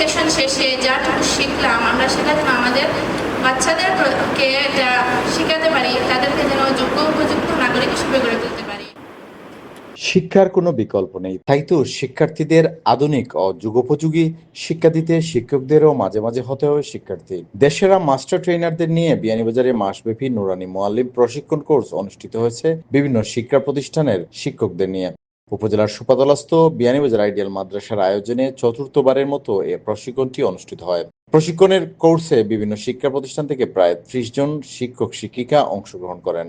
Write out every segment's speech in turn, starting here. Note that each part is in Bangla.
সেশন শেষে যাটুকু শিখলাম, আমরা সেটা যেন আমাদের বাচ্চাদেরকে এটা শেখাতে পারি, তাদেরকে যেন যোগ্য উপযুক্ত নাগরিক হিসেবে গড়ে তুলতে পারি। শিক্ষার কোনো বিকল্প নেই। তাই তো শিক্ষার্থীদের আধুনিক ও যুগোপযোগী শিক্ষা দিতে শিক্ষকদেরও মাঝে মাঝে হতে হবে শিক্ষার্থী। দেশেরা মাস্টার ট্রেনারদের নিয়ে বিয়ানীবাজারে মাসব্যাপী নুরানি মোয়াল্লিম প্রশিক্ষণ কোর্স অনুষ্ঠিত হয়েছে বিভিন্ন শিক্ষা প্রতিষ্ঠানের শিক্ষকদের নিয়ে। উপজেলার সুপাতলাস্থ বিয়ানীবাজার আইডিয়াল মাদ্রাসার আয়োজনে চতুর্থবারের মতো এ প্রশিক্ষণটি অনুষ্ঠিত হয়। প্রশিক্ষণের কোর্সে বিভিন্ন শিক্ষা প্রতিষ্ঠান থেকে প্রায় ত্রিশ জন শিক্ষক, শিক্ষিকা অংশগ্রহণ করেন।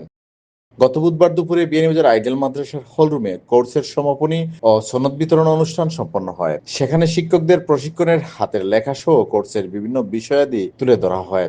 গত বুধবার দুপুরে বিয়ানীবাজার আইডেল মাদ্রাসার হলরুমে কোর্সের সমাপনী ও সনদ বিতরণ অনুষ্ঠান সম্পন্ন হয়। সেখানে শিক্ষকদের প্রশিক্ষণের হাতের লেখা সহ কোর্সের বিভিন্ন বিষয়াদি তুলে ধরা হয়।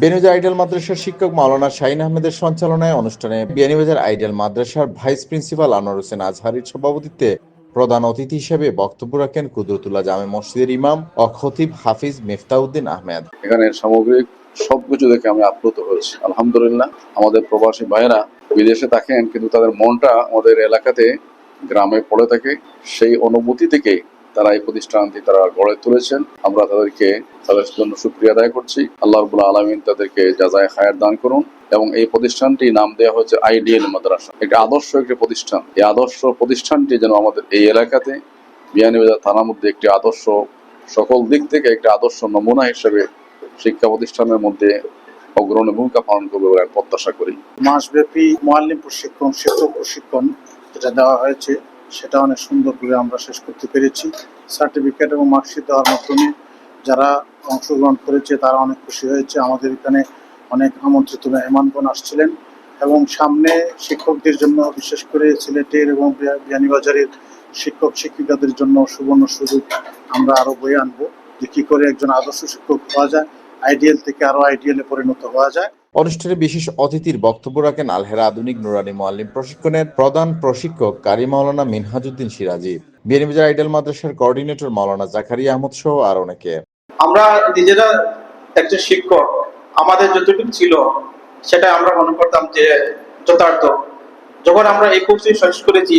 বিয়ানীবাজার আইডিয়াল মাদ্রাসার শিক্ষক মাওলানা শাহিন আহমেদের সঞ্চালনায় অনুষ্ঠানে বিয়ানীবাজার আইডিয়াল মাদ্রাসার ভাইস প্রিন্সিপাল আনোয়ার হোসেন আজহারির সভাপতিত্বে প্রধান অতিথি হিসেবে বক্তব্য রাখেন কুদরতুল্লাহ জামে মসজিদের ইমাম ও খতিব হাফিজ মিফতাউদ্দিন আহমেদ। এখানে সামগ্রিক সবকিছু দেখে আমি আপ্লুত হয়েছি। আলহামদুলিল্লাহ, আমাদের প্রবাসী ভাইয়েরা বিদেশে থাকেন, কিন্তু তাদের মনটা আমাদের এলাকাতে, গ্রামে পড়ে থাকে, সেই অনুভূতি থেকে তারা এই প্রতিষ্ঠানটি তারা গড়ে তুলেছেন। আমরা তাদেরকে তাদের জন্য সুক্রিয়া আদায় করছি। আল্লাহ রবুল্লাহ আলমিন তাদেরকে যাজায় খায়ের দান করুন এবং এই প্রতিষ্ঠানটি নাম দেওয়া হয়েছে আইডিয়াল মাদ্রাসা। একটি আদর্শ একটি প্রতিষ্ঠান। এই আদর্শ প্রতিষ্ঠানটি যেন আমাদের এই এলাকাতে, বিয়ানীবাজার থানার মধ্যে একটি আদর্শ, সকল দিক থেকে একটি আদর্শ নমুনা হিসেবে শিক্ষা প্রতিষ্ঠানের মধ্যে অগ্রণী ভূমিকা পালন করবে বলে প্রত্যাশা করি। মাসব্যাপী মোয়াল্লিম প্রশিক্ষণ, শিক্ষক প্রশিক্ষণ যেটা দেওয়া হয়েছে। সেটা অনেক সুন্দর করে আমরা শেষ করতে পেরেছি। সার্টিফিকেট এবং মার্কশিট দেওয়ার মাধ্যমে যারা অংশগ্রহণ করেছে, তারা অনেক খুশি হয়েছে। আমাদের এখানে অনেক আমন্ত্রিত মেহমানগণ আসছিলেন এবং সামনে শিক্ষকদের জন্য, বিশেষ করে সিলেটের এবং বিয়া- বিয়ানীবাজারের শিক্ষক, শিক্ষিকাদের জন্য সুবর্ণ সুযোগ আমরা আরও বয়ে আনব যে কি করে একজন আদর্শ শিক্ষক হওয়া যায় আইডিয়াল থেকে আরও আইডিয়ালে পরিণত হওয়া যায়। অনুষ্ঠানে বিশেষ অতিথির বক্তব্য রাখেন আলহেরা আধুনিক নুরানি মোয়াল্লিম প্রশিক্ষণের প্রধান প্রশিক্ষক কারি মাওলানা মিনহাজুদ্দিন সিরাজি বিয়ানীবাজার আইডেল মাদ্রাসার কোঅর্ডিনেটর মাওলানা জাকারিয়া আহমদ সহ আর অনেকে। আমরা নিজেরা একজন শিক্ষক, আমাদের যতটুকু ছিল সেটা আমরা মনে করতাম যে যথার্থ। যখন আমরা এই কোর্সটি শেষ করেছি,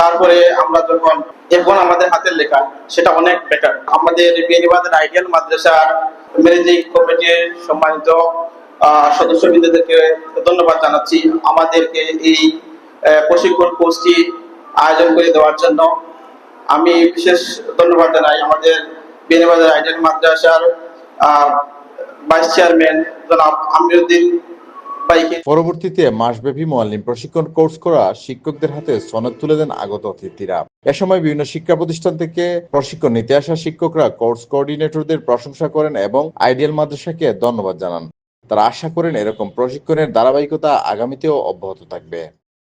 তারপরে আমরা যখন এখন আমাদের হাতের লেখা, সেটা অনেক বেটার আমাদের বিয়ানীবাজার আইডিয়াল মাদ্রাসার ম্যানেজিং কমিটির সম্মানিত সদস্যবৃন্দদেরকে ধন্যবাদ জানাচ্ছি আমাদেরকে এই প্রশিক্ষণ কোর্সটি আয়োজন করে দেওয়ার জন্য। আমি বিশেষ ধন্যবাদ জানাই আমাদের বেনিবাজার আইডেল মাদ্রাসার ভাইস চেয়ারম্যান জনাব আমিরুদ্দিন পরবর্তীতে মাসব্যাপী মোয়াল্লিম প্রশিক্ষণ কোর্স করা শিক্ষকদের হাতে সনদ তুলে দেন আগত অতিথিরা। এ সময় বিভিন্ন শিক্ষা প্রতিষ্ঠান থেকে প্রশিক্ষণ নিতে আসা শিক্ষকরা কোর্স কোঅর্ডিনেটরদের প্রশংসা করেন এবং আইডিয়াল মাদ্রাসাকে ধন্যবাদ জানান। তারা আশা করেন এরকম প্রশিক্ষণের ধারাবাহিকতা আগামীতেও অব্যাহত থাকবে।